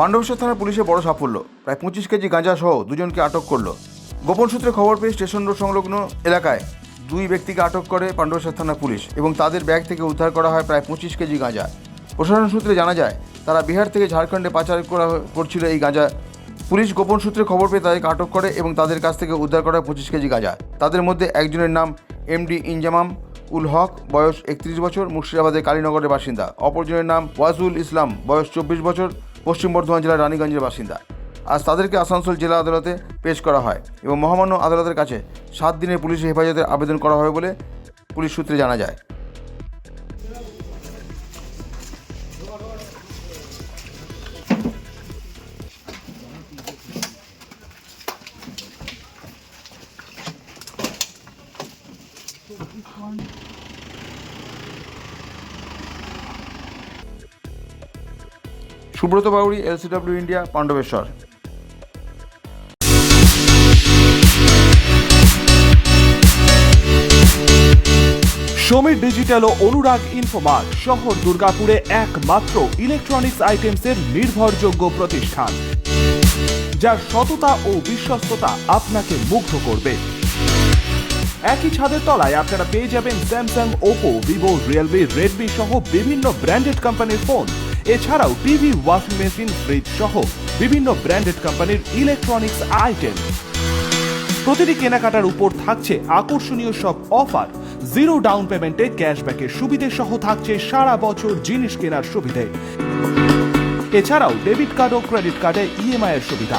পাণ্ডবেশ্বর থানার পুলিশের বড় সাফল্য। প্রায় পঁচিশ কেজি গাঁজা সহ দুজনকে আটক করল। গোপন সূত্রে খবর পেয়ে স্টেশন রোড সংলগ্ন এলাকায় দুই ব্যক্তিকে আটক করে পাণ্ডবেশ্বর থানা পুলিশ এবং তাদের ব্যাগ থেকে উদ্ধার করা হয় প্রায় পঁচিশ কেজি গাঁজা। প্রশাসন সূত্রে জানা যায়, তারা বিহার থেকে ঝাড়খণ্ডে পাচার করা করছিল এই গাঁজা। পুলিশ গোপন সূত্রে খবর পেয়ে তাদেরকে আটক করে এবং তাদের কাছ থেকে উদ্ধার করা পঁচিশ কেজি গাঁজা। তাদের মধ্যে একজনের নাম এমডি ইনজামাম উল হক, বয়স একত্রিশ বছর, মুর্শিদাবাদের কালীনগরের বাসিন্দা। অপরজনের নাম ওয়াজুল ইসলাম, বয়স চব্বিশ বছর পশ্চিম বর্ধমান জেলার রানীগঞ্জের বাসিন্দা। আজ তাদেরকে আসানসোল জেলা আদালতে পেশ করা হয় এবং মহামান্য আদালতের কাছে সাত দিনের পুলিশি হেফাজতের আবেদন করা হয় বলে পুলিশ সূত্রে জানা যায়। Subrata Bauri LCW India Pandabeswar. Samir digital ও অনুরাগ ইনফোমার্ট শহর দুর্গাপুরে একমাত্র ইলেকট্রনিক্স আইটেমসের নির্ভরযোগ্য প্রতিষ্ঠান, যার সততা ও বিশ্বস্ততা আপনাকে মুগ্ধ করবে। একই ছাদের তলায় আপনারা পেয়ে যাবেন Samsung Oppo Vivo Realme Redmi সহ বিভিন্ন ব্র্যান্ডেড কোম্পানির ফোন এছাড়াও টিভি, ওয়াশিং মেশিন ফ্রিজ সহ বিভিন্ন ব্র্যান্ডেড কোম্পানির ইলেকট্রনিক্স আইটেম প্রতিটি কেনাকাটার উপর থাকছে আকর্ষণীয় সব অফার জিরো ডাউন পেমেন্টে ক্যাশব্যাকের সুবিধে সহ থাকছে সারা বছর জিনিস কেনার সুবিধে। এছাড়াও ডেবিট কার্ড ও ক্রেডিট কার্ডে ইএমআই এর সুবিধা।